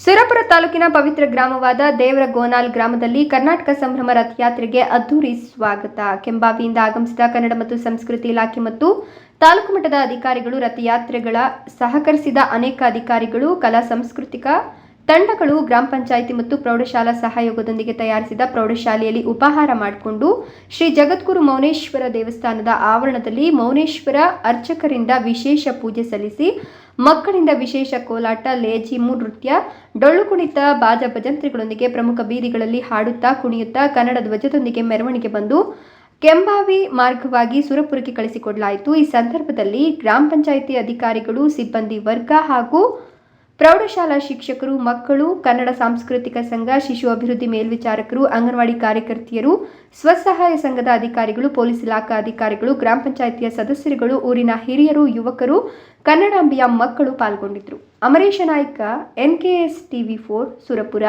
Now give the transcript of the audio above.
ಸುರಪುರ ತಾಲೂಕಿನ ಪವಿತ್ರ ಗ್ರಾಮವಾದ ದೇವರ ಗೋನಾಲ್ ಗ್ರಾಮದಲ್ಲಿ ಕರ್ನಾಟಕ ಸಂಭ್ರಮ ರಥಯಾತ್ರೆಗೆ ಅದ್ದೂರಿ ಸ್ವಾಗತ. ಕೆಂಬಾವಿಯಿಂದ ಆಗಮಿಸಿದ ಕನ್ನಡ ಮತ್ತು ಸಂಸ್ಕೃತಿ ಇಲಾಖೆ ಮತ್ತು ತಾಲೂಕು ಮಟ್ಟದ ಅಧಿಕಾರಿಗಳು ರಥಯಾತ್ರೆಗಳ ಸಹಕರಿಸಿದ ಅನೇಕ ಅಧಿಕಾರಿಗಳು, ಕಲಾ, ಸಾಂಸ್ಕೃತಿಕ ತಂಡಗಳು ಗ್ರಾಮ ಪಂಚಾಯಿತಿ ಮತ್ತು ಪ್ರೌಢಶಾಲಾ ಸಹಯೋಗದೊಂದಿಗೆ ತಯಾರಿಸಿದ ಪ್ರೌಢಶಾಲೆಯಲ್ಲಿ ಉಪಹಾರ ಮಾಡಿಕೊಂಡು ಶ್ರೀ ಜಗದ್ಗುರು ಮೌನೇಶ್ವರ ದೇವಸ್ಥಾನದ ಆವರಣದಲ್ಲಿ ಮೌನೇಶ್ವರ ಅರ್ಚಕರಿಂದ ವಿಶೇಷ ಪೂಜೆ ಸಲ್ಲಿಸಿ, ಮಕ್ಕಳಿಂದ ವಿಶೇಷ ಕೋಲಾಟ ಲೇಜಿಮು ನೃತ್ಯ ಡೊಳ್ಳು ಕುಣಿತ, ಬಾಜ ಭಜಂತ್ರಿಗಳೊಂದಿಗೆ ಪ್ರಮುಖ ಬೀದಿಗಳಲ್ಲಿ ಹಾಡುತ್ತಾ ಕುಣಿಯುತ್ತಾ ಕನ್ನಡ ಧ್ವಜದೊಂದಿಗೆ ಮೆರವಣಿಗೆ ಬಂದು ಕೆಂಬಾವಿ ಮಾರ್ಗವಾಗಿ ಸುರಪುರಕ್ಕೆ ಕಳಿಸಿಕೊಡಲಾಯಿತು. ಈ ಸಂದರ್ಭದಲ್ಲಿ ಗ್ರಾಮ ಪಂಚಾಯಿತಿ ಅಧಿಕಾರಿಗಳು, ಸಿಬ್ಬಂದಿ ವರ್ಗ ಹಾಗೂ ಪ್ರೌಢಶಾಲಾ ಶಿಕ್ಷಕರು, ಮಕ್ಕಳು, ಕನ್ನಡ ಸಾಂಸ್ಕೃತಿಕ ಸಂಘ, ಶಿಶು ಅಭಿವೃದ್ಧಿ ಮೇಲ್ವಿಚಾರಕರು, ಅಂಗನವಾಡಿ ಕಾರ್ಯಕರ್ತೆಯರು, ಸ್ವಸಹಾಯ ಸಂಘದ ಅಧಿಕಾರಿಗಳು, ಪೊಲೀಸ್ ಇಲಾಖಾ ಅಧಿಕಾರಿಗಳು, ಗ್ರಾಮ ಪಂಚಾಯಿತಿಯ ಸದಸ್ಯರುಗಳು, ಊರಿನ ಹಿರಿಯರು, ಯುವಕರು, ಕನ್ನಡಾಂಬಿಯ ಮಕ್ಕಳು ಪಾಲ್ಗೊಂಡಿದ್ದರು. Amaresh Naik NKS TV four, Surapura.